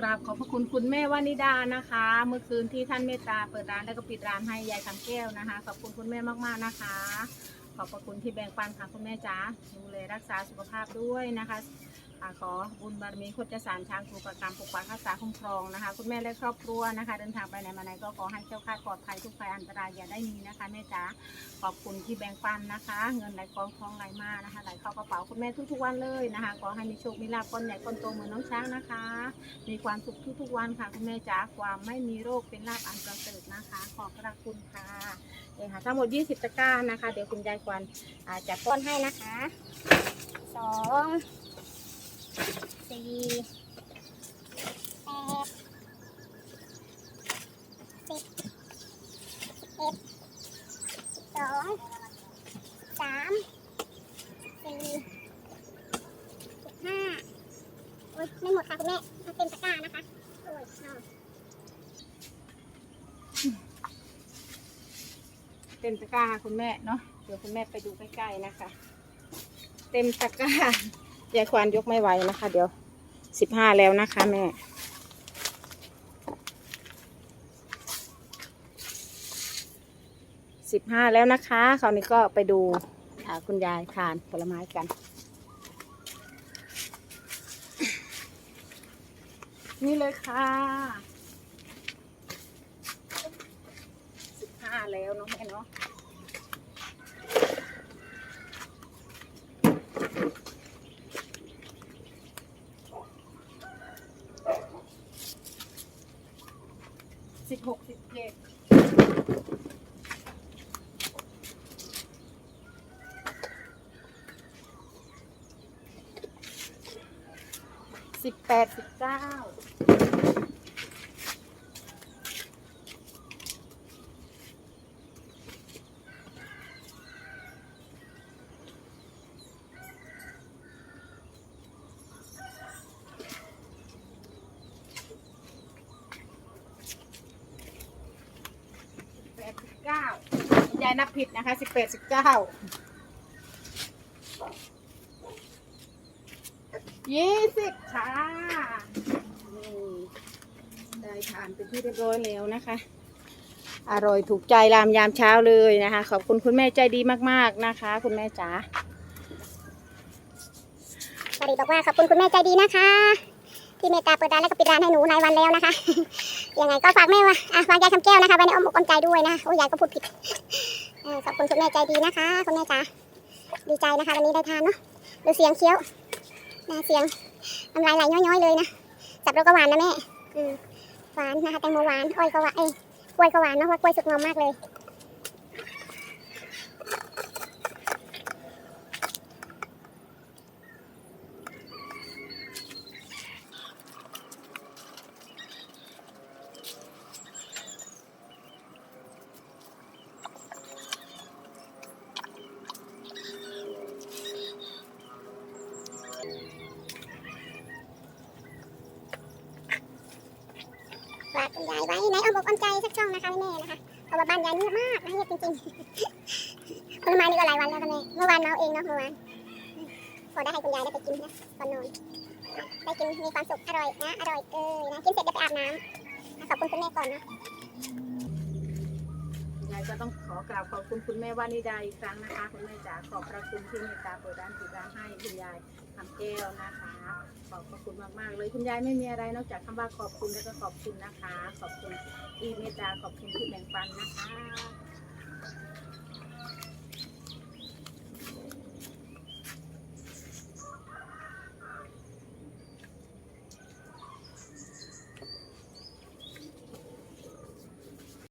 กราบขอบพระคุณคุณแม่วานิดานะคะ เมื่อคืนที่ท่านเมตตาเปิดร้านแล้วก็ปิดร้านให้ยายคำแก้วนะคะ ขอบคุณคุณแม่มากๆนะคะ ขอบพระคุณที่แบ่งปันค่ะคุณแม่จ๋าดูแลรักษาสุขภาพด้วยนะคะ อาขอบุญบารมีโคจรสารช้างครูประกรรมปกปักรักษาคุ้มครองนะคะ คุณแม่และครอบครัวนะคะ เดินทางไปไหนมาไหนก็ขอให้เจ้าค่าปลอดภัยทุกภัยอันตรายอย่าได้มีนะคะแม่จ๋าขอบคุณที่แบ่งปันนะคะ เงินไหลกองทองไหลมานะคะไหลเข้ากระเป๋าคุณแม่ทุกๆวันเลยนะคะขอให้มีโชคมีลาภก้อนใหญ่ก้อนโตเหมือนน้องช้างนะคะ มีความสุขทุกๆวันค่ะคุณแม่จ๋าความไม่มีโรคเป็นลาภอันประเสริฐนะคะ ขอบพระคุณค่ะเองค่ะทั้งหมด 20ตะกร้านะคะ เดี๋ยวคุณยายควันจะป้อนให้นะคะสอง สี่แปดสิบเอ็ดสองสามสี่สิบห้าโอ๊ยไม่หมดค่ะคุณแม่มันเป็นตะกร้านะคะโอ้ยเอาเต็มตะกร้าคุณแม่เนาะเดี๋ยวคุณแม่ไปดูใกล้ๆนะคะ เต็มตะกร้า ยายควานยกไม่ไหวนะคะ เดี๋ยวสิบห้าแล้วนะคะแม่สิบห้าแล้วนะคะคราวนี้ก็ไปดูคุณยายทานผลไม้กัน นี่เลยค่ะสิบห้าแล้วเน้องแม่เนาะ สิบหกสิบเจ็ดสิบแปดสิบเก้า เก้ายายนับผิดนะคะสิบแปดสิบเก้ายี่สิบค่ะได้ทานเป็นที่เรียบร้อยแล้วนะคะ อร่อยถูกใจรามยามเช้าเลยนะคะ ขอบคุณคุณแม่ใจดีมากๆนะคะ คุณแม่จ๋าสวัสดีบอกว่าขอบคุณคุณแม่ใจดีนะคะ ที่เมตตาเปิดร้านแล้วก็ปิดร้านให้หนูหลายวันแล้วนะคะ ยังไงก็ฝากแม่ว่าอะฝากยายคำแก้วนะคะไว้ในอ้อมอกอ้อมใจด้วยนะโอ้ยยายก็พูดผิดขอบคุณคุณแม่ใจดีนะคะคุณแม่จ๋าดีใจนะคะวันนี้ได้ทานเนาะดูเสียงเคี้ยวนะเสียงน้ำลายไหลย้อยๆเลยนะสับรดก็หวานนะแม่หวานนะคะแตงโมหวานอ้อยก็หวานเอ้ยกล้วยก็หวานเนาะว่ากล้วยสุกงอมมากเลยากคุณยายไว้ในอ้อมอกอ้อมใจสักช่องนะคะแม่นะคะเพราะว่าบ้านยายเงียบมากนะเงียบจริงๆผลไม้นี่ก็หลายวันแล้วค่ะแม่เมื่อวานเมาเองเนาะเมื่อวานพอได้ให้คุณยายได้ไปกินนะตอนนอนได้กินมีความสุขอร่อยนะอร่อยเออนะกินเสร็จจะไปอาบน้ำขอบคุณคุณแม่ก่อนเนาะ ยายก็ต้องขอกราบขอบคุณคุณแม่วานิดาอีกครั้งนะคะคุณแม่จ๋าขอบพระคุณที่เมตตาเปิดร้านปิดร้านให้คุณยายทำแก้วนะคะ ขอบพระคุณมากๆเลยคุณยายไม่มีอะไรนอกจากคำว่าขอบคุณแล้วก็ขอบคุณนะคะ ขอบคุณที่เมตตาขอบคุณที่แบ่งปันนะคะ